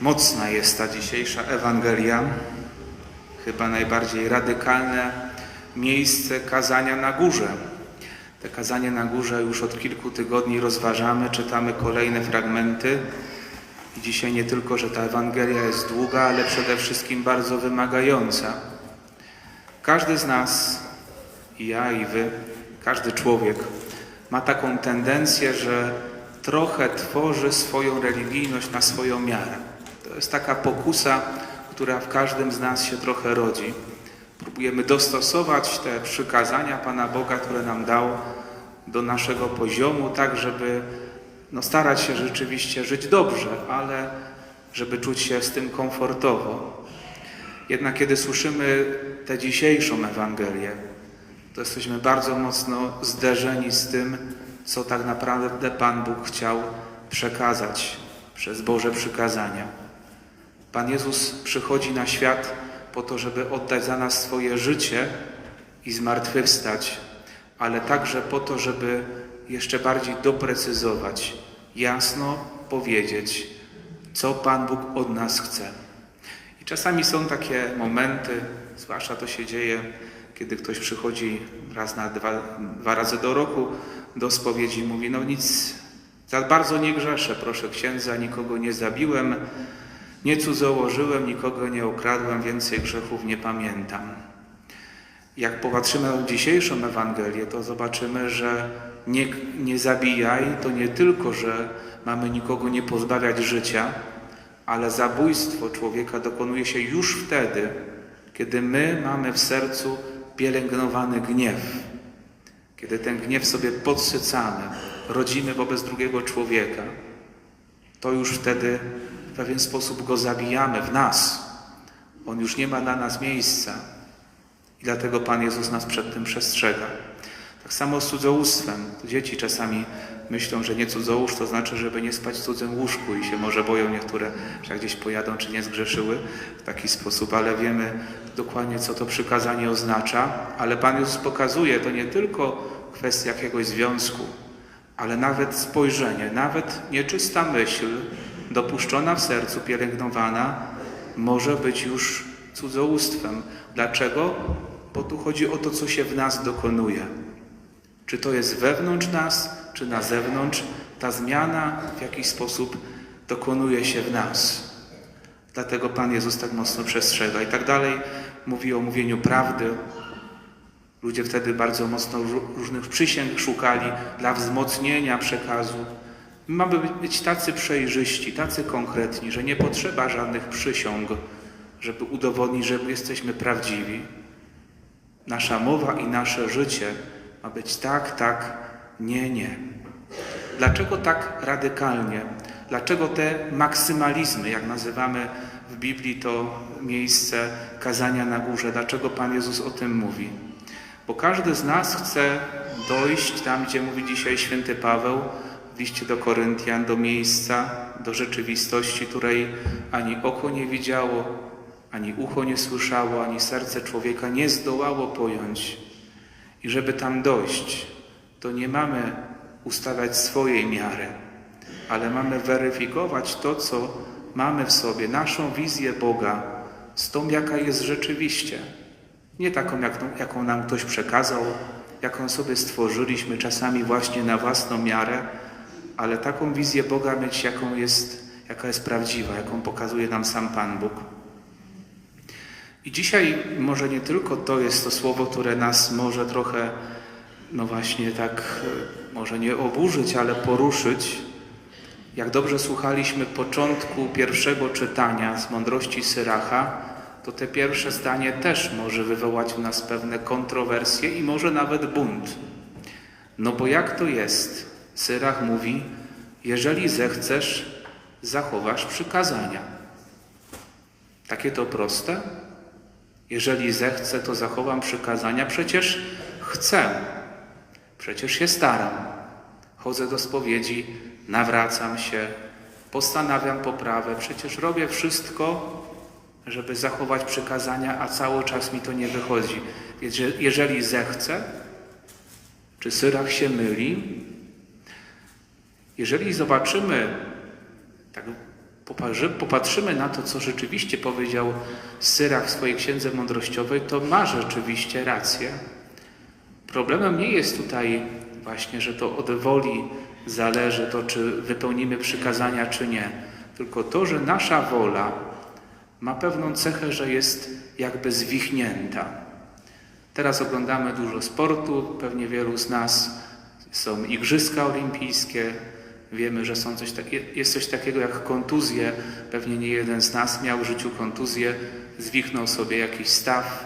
Mocna jest ta dzisiejsza Ewangelia, chyba najbardziej radykalne miejsce kazania na górze. Te kazanie na górze już od kilku tygodni rozważamy, czytamy kolejne fragmenty. I dzisiaj nie tylko, że ta Ewangelia jest długa, ale przede wszystkim bardzo wymagająca. Każdy z nas, i ja, i wy, każdy człowiek ma taką tendencję, że trochę tworzy swoją religijność na swoją miarę. Jest taka pokusa, która w każdym z nas się trochę rodzi. Próbujemy dostosować te przykazania Pana Boga, które nam dał, do naszego poziomu, tak żeby no, starać się rzeczywiście żyć dobrze, ale żeby czuć się z tym komfortowo. Jednak kiedy słyszymy tę dzisiejszą Ewangelię, to jesteśmy bardzo mocno zderzeni z tym, co tak naprawdę Pan Bóg chciał przekazać przez Boże przykazania. Pan Jezus przychodzi na świat po to, żeby oddać za nas swoje życie i zmartwychwstać, ale także po to, żeby jeszcze bardziej doprecyzować, jasno powiedzieć, co Pan Bóg od nas chce. I czasami są takie momenty, zwłaszcza to się dzieje, kiedy ktoś przychodzi raz na dwa, dwa razy do roku do spowiedzi i mówi, no nic, za bardzo nie grzeszę, proszę księdza, nikogo nie zabiłem, nie cudzołożyłem, nikogo nie okradłem, więcej grzechów nie pamiętam. Jak popatrzymy na dzisiejszą Ewangelię, to zobaczymy, że nie, nie zabijaj to nie tylko, że mamy nikogo nie pozbawiać życia, ale zabójstwo człowieka dokonuje się już wtedy, kiedy my mamy w sercu pielęgnowany gniew. Kiedy ten gniew sobie podsycamy, rodzimy wobec drugiego człowieka, to już wtedy w pewien sposób go zabijamy w nas. On już nie ma dla nas miejsca. I dlatego Pan Jezus nas przed tym przestrzega. Tak samo z cudzołóstwem. Dzieci czasami myślą, że nie cudzołóż to znaczy, żeby nie spać w cudzym łóżku i się może boją niektóre, że gdzieś pojadą, czy nie zgrzeszyły w taki sposób, ale wiemy dokładnie, co to przykazanie oznacza. Ale Pan Jezus pokazuje, to nie tylko kwestia jakiegoś związku, ale nawet spojrzenie, nawet nieczysta myśl, dopuszczona w sercu, pielęgnowana, może być już cudzołóstwem. Dlaczego? Bo tu chodzi o to, co się w nas dokonuje. Czy to jest wewnątrz nas, czy na zewnątrz, ta zmiana w jakiś sposób dokonuje się w nas. Dlatego Pan Jezus tak mocno przestrzega. I tak dalej mówi o mówieniu prawdy. Ludzie wtedy bardzo mocno różnych przysięg szukali dla wzmocnienia przekazu. Mamy być tacy przejrzyści, tacy konkretni, że nie potrzeba żadnych przysiąg, żeby udowodnić, że my jesteśmy prawdziwi. Nasza mowa i nasze życie ma być tak, tak, nie, nie. Dlaczego tak radykalnie? Dlaczego te maksymalizmy, jak nazywamy w Biblii to miejsce kazania na górze? Dlaczego Pan Jezus o tym mówi? Bo każdy z nas chce dojść tam, gdzie mówi dzisiaj święty Paweł w liście do Koryntian, do miejsca, do rzeczywistości, której ani oko nie widziało, ani ucho nie słyszało, ani serce człowieka nie zdołało pojąć. I żeby tam dojść, to nie mamy ustawiać swojej miary, ale mamy weryfikować to, co mamy w sobie, naszą wizję Boga z tą, jaka jest rzeczywiście. Nie taką, jaką, nam ktoś przekazał, jaką sobie stworzyliśmy czasami właśnie na własną miarę, ale taką wizję Boga mieć, jaką jest, jaka jest prawdziwa, jaką pokazuje nam sam Pan Bóg. I dzisiaj może nie tylko to jest to słowo, które nas może trochę, no właśnie tak, może nie oburzyć, ale poruszyć. Jak dobrze słuchaliśmy początku pierwszego czytania z mądrości Syracha, to te pierwsze zdanie też może wywołać w nas pewne kontrowersje i może nawet bunt. No bo jak to jest? Syrach mówi, jeżeli zechcesz, zachowasz przykazania. Takie to proste? Jeżeli zechcę, to zachowam przykazania. Przecież chcę. Przecież się staram. Chodzę do spowiedzi, nawracam się, postanawiam poprawę. Przecież robię wszystko, żeby zachować przykazania, a cały czas mi to nie wychodzi. Jeżeli zechcę, czy Syrach się myli? Jeżeli zobaczymy tak popatrzymy na to, co rzeczywiście powiedział Syrach w swojej księdze mądrościowej, to ma rzeczywiście rację. Problemem nie jest tutaj właśnie, że to od woli zależy to, czy wypełnimy przykazania, czy nie, tylko to, że nasza wola ma pewną cechę, że jest jakby zwichnięta. Teraz oglądamy dużo sportu, pewnie wielu z nas są igrzyska olimpijskie, wiemy, że są coś jest coś takiego jak kontuzje, pewnie nie jeden z nas miał w życiu kontuzję, zwichnął sobie jakiś staw,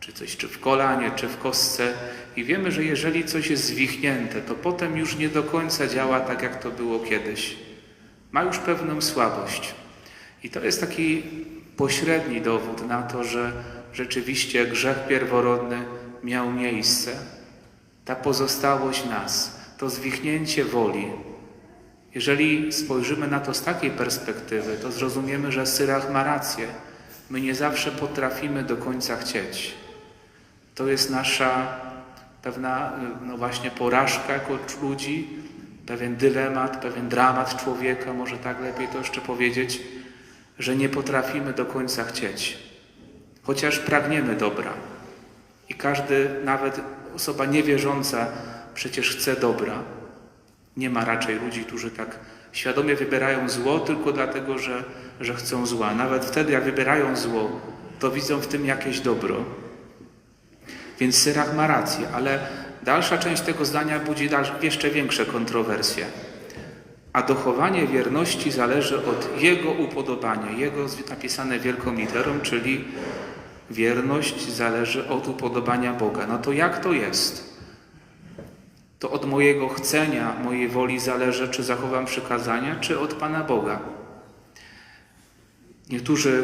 czy coś, czy w kolanie, czy w kostce i wiemy, że jeżeli coś jest zwichnięte, to potem już nie do końca działa tak, jak to było kiedyś. Ma już pewną słabość. I to jest taki pośredni dowód na to, że rzeczywiście grzech pierworodny miał miejsce. Ta pozostałość nas, to zwichnięcie woli. Jeżeli spojrzymy na to z takiej perspektywy, to zrozumiemy, że Syrach ma rację. My nie zawsze potrafimy do końca chcieć. To jest nasza pewna, no właśnie, porażka jako ludzi, pewien dylemat, pewien dramat człowieka, może tak lepiej to jeszcze powiedzieć, że nie potrafimy do końca chcieć, chociaż pragniemy dobra. I każdy, nawet osoba niewierząca, przecież chce dobra. Nie ma raczej ludzi, którzy tak świadomie wybierają zło tylko dlatego, że, że chcą zła. Nawet wtedy, jak wybierają zło, to widzą w tym jakieś dobro. Więc Syrach ma rację, ale dalsza część tego zdania budzi jeszcze większe kontrowersje. A dochowanie wierności zależy od Jego upodobania, Jego napisane wielką literą, czyli wierność zależy od upodobania Boga. No to jak to jest? To od mojego chcenia, mojej woli zależy, czy zachowam przykazania, czy od Pana Boga. Niektórzy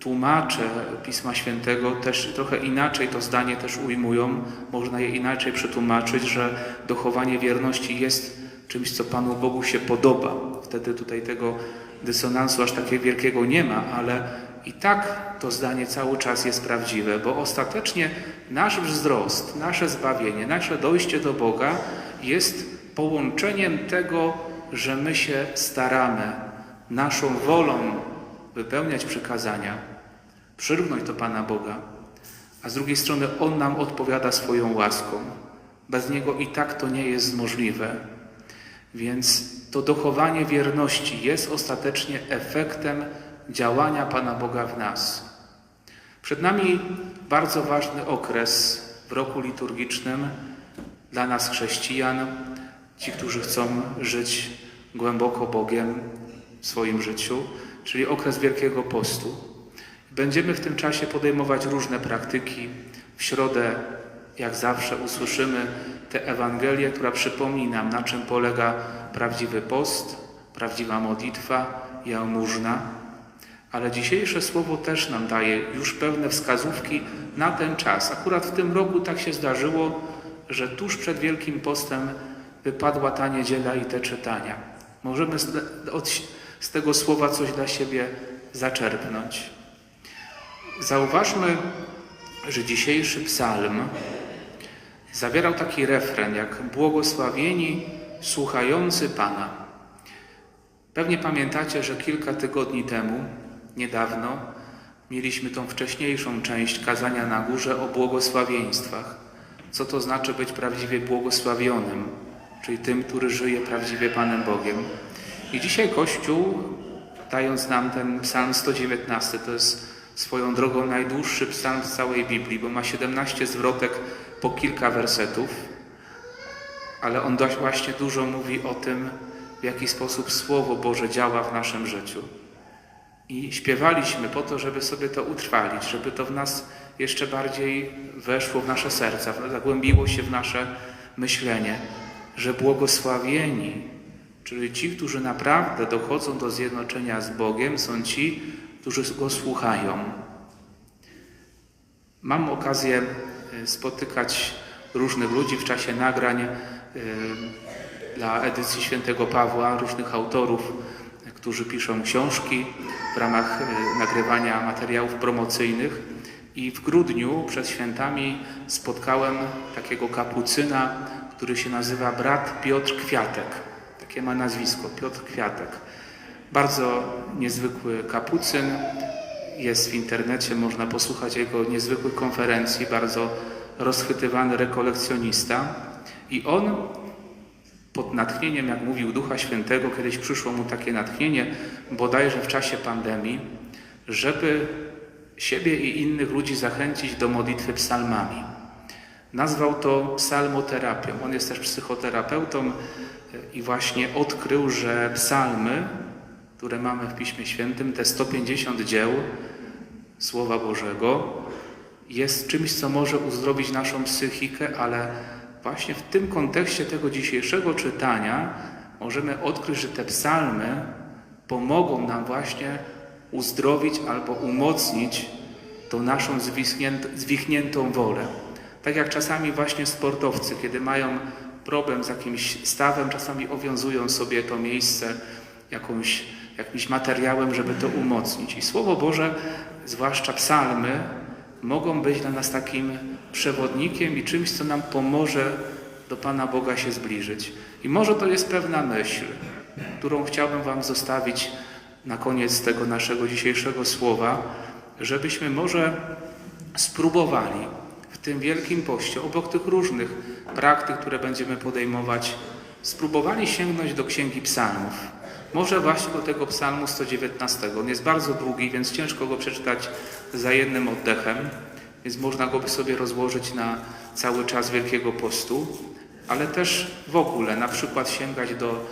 tłumacze Pisma Świętego też trochę inaczej to zdanie też ujmują. Można je inaczej przetłumaczyć, że dochowanie wierności jest czymś, co Panu Bogu się podoba. Wtedy tutaj tego dysonansu aż takiego wielkiego nie ma, ale i tak to zdanie cały czas jest prawdziwe, bo ostatecznie nasz wzrost, nasze zbawienie, nasze dojście do Boga jest połączeniem tego, że my się staramy naszą wolą wypełniać przykazania, przyrównać do Pana Boga, a z drugiej strony On nam odpowiada swoją łaską. Bez Niego i tak to nie jest możliwe. Więc to dochowanie wierności jest ostatecznie efektem działania Pana Boga w nas. Przed nami bardzo ważny okres w roku liturgicznym dla nas chrześcijan, ci, którzy chcą żyć głęboko Bogiem w swoim życiu, czyli okres Wielkiego Postu. Będziemy w tym czasie podejmować różne praktyki. W środę, jak zawsze, usłyszymy tę Ewangelię, która przypomni nam, na czym polega prawdziwy post, prawdziwa modlitwa, jałmużna. Ale dzisiejsze słowo też nam daje już pewne wskazówki na ten czas. Akurat w tym roku tak się zdarzyło, że tuż przed Wielkim Postem wypadła ta niedziela i te czytania. Możemy z, z tego słowa coś dla siebie zaczerpnąć. Zauważmy, że dzisiejszy psalm zawierał taki refren jak błogosławieni słuchający Pana. Pewnie pamiętacie, że kilka tygodni temu, niedawno, mieliśmy tą wcześniejszą część kazania na górze o błogosławieństwach. Co to znaczy być prawdziwie błogosławionym, czyli tym, który żyje prawdziwie Panem Bogiem. I dzisiaj Kościół, dając nam ten psalm 119, to jest swoją drogą najdłuższy psalm z całej Biblii, bo ma 17 zwrotek po kilka wersetów, ale on właśnie dużo mówi o tym, w jaki sposób Słowo Boże działa w naszym życiu. I śpiewaliśmy po to, żeby sobie to utrwalić, żeby to w nas jeszcze bardziej weszło w nasze serca, zagłębiło się w nasze myślenie, że błogosławieni, czyli ci, którzy naprawdę dochodzą do zjednoczenia z Bogiem, są ci, którzy Go słuchają. Mam okazję y, spotykać różnych ludzi w czasie nagrań y, dla edycji Świętego Pawła, różnych autorów, którzy piszą książki w ramach y, nagrywania materiałów promocyjnych. I w grudniu przed świętami spotkałem takiego kapucyna, który się nazywa brat Piotr Kwiatek. Takie ma nazwisko, Piotr Kwiatek. Bardzo niezwykły kapucyn. Jest w internecie, można posłuchać jego niezwykłych konferencji, bardzo rozchwytywany rekolekcjonista. I on pod natchnieniem, jak mówił Ducha Świętego, kiedyś przyszło mu takie natchnienie, bodajże w czasie pandemii, żeby siebie i innych ludzi zachęcić do modlitwy psalmami. Nazwał to psalmoterapią. On jest też psychoterapeutą e, i właśnie odkrył, że psalmy, które mamy w Piśmie Świętym, te 150 dzieł Słowa Bożego, jest czymś, co może uzdrowić naszą psychikę, ale właśnie w tym kontekście tego dzisiejszego czytania możemy odkryć, że te psalmy pomogą nam właśnie uzdrowić albo umocnić tą naszą zwichniętą, wolę. Tak jak czasami właśnie sportowcy, kiedy mają problem z jakimś stawem, czasami owiązują sobie to miejsce jakąś, jakimś materiałem, żeby to umocnić. I Słowo Boże, zwłaszcza psalmy, mogą być dla nas takim przewodnikiem i czymś, co nam pomoże do Pana Boga się zbliżyć. I może to jest pewna myśl, którą chciałbym Wam zostawić na koniec tego naszego dzisiejszego słowa, żebyśmy może spróbowali w tym wielkim poście, obok tych różnych praktyk, które będziemy podejmować, spróbowali sięgnąć do Księgi Psalmów. Może właśnie do tego Psalmu 119. On jest bardzo długi, więc ciężko go przeczytać za jednym oddechem, więc można go sobie rozłożyć na cały czas Wielkiego Postu, ale też w ogóle na przykład sięgać do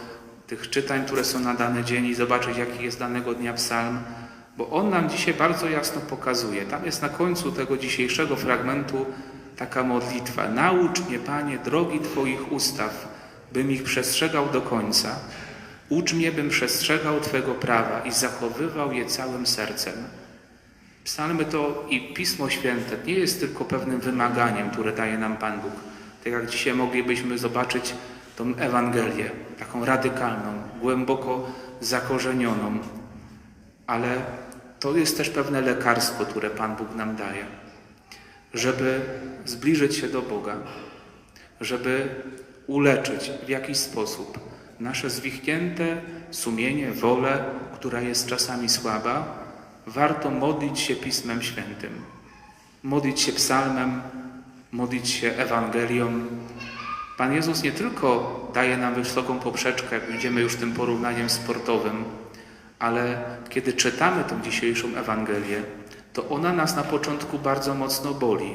tych czytań, które są na dany dzień i zobaczyć, jaki jest danego dnia psalm, bo on nam dzisiaj bardzo jasno pokazuje. Tam jest na końcu tego dzisiejszego fragmentu taka modlitwa. Naucz mnie, Panie, drogi Twoich ustaw, bym ich przestrzegał do końca. Ucz mnie, bym przestrzegał Twego prawa i zachowywał je całym sercem. Psalmy to i Pismo Święte nie jest tylko pewnym wymaganiem, które daje nam Pan Bóg. Tak jak dzisiaj moglibyśmy zobaczyć tą Ewangelię, taką radykalną, głęboko zakorzenioną, ale to jest też pewne lekarstwo, które Pan Bóg nam daje, żeby zbliżyć się do Boga, żeby uleczyć w jakiś sposób nasze zwichnięte sumienie, wolę, która jest czasami słaba, warto modlić się Pismem Świętym, modlić się psalmem, modlić się Ewangelią. Pan Jezus nie tylko daje nam wysoką poprzeczkę, jak będziemy już tym porównaniem sportowym, ale kiedy czytamy tą dzisiejszą Ewangelię, to ona nas na początku bardzo mocno boli,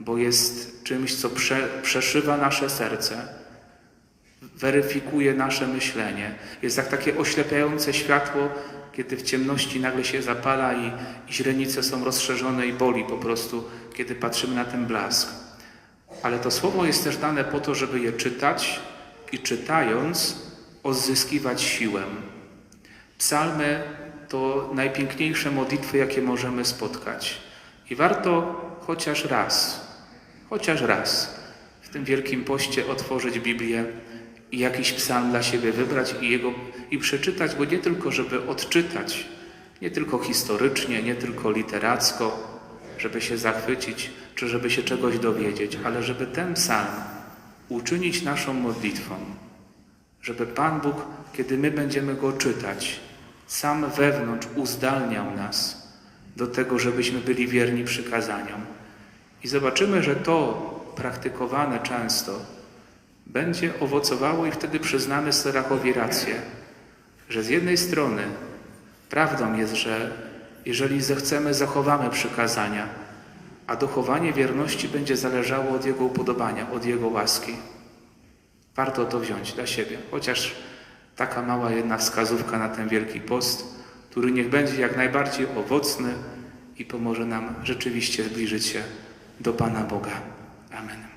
bo jest czymś, co prze, przeszywa nasze serce, weryfikuje nasze myślenie. Jest jak takie oślepiające światło, kiedy w ciemności nagle się zapala i, i źrenice są rozszerzone i boli po prostu, kiedy patrzymy na ten blask. Ale to słowo jest też dane po to, żeby je czytać i czytając odzyskiwać siłę. Psalmy to najpiękniejsze modlitwy, jakie możemy spotkać. I warto chociaż raz, chociaż raz w tym wielkim poście otworzyć Biblię jakiś psalm dla siebie wybrać i, jego, i przeczytać, bo nie tylko, żeby odczytać, nie tylko historycznie, nie tylko literacko, żeby się zachwycić, czy żeby się czegoś dowiedzieć, ale żeby ten psalm uczynić naszą modlitwą, żeby Pan Bóg, kiedy my będziemy go czytać, sam wewnątrz uzdalniał nas do tego, żebyśmy byli wierni przykazaniom. I zobaczymy, że to praktykowane często będzie owocowało i wtedy przyznamy Serachowi rację, że z jednej strony prawdą jest, że jeżeli zechcemy, zachowamy przykazania, a dochowanie wierności będzie zależało od Jego upodobania, od Jego łaski. Warto to wziąć dla siebie, chociaż taka mała jedna wskazówka na ten Wielki Post, który niech będzie jak najbardziej owocny i pomoże nam rzeczywiście zbliżyć się do Pana Boga. Amen.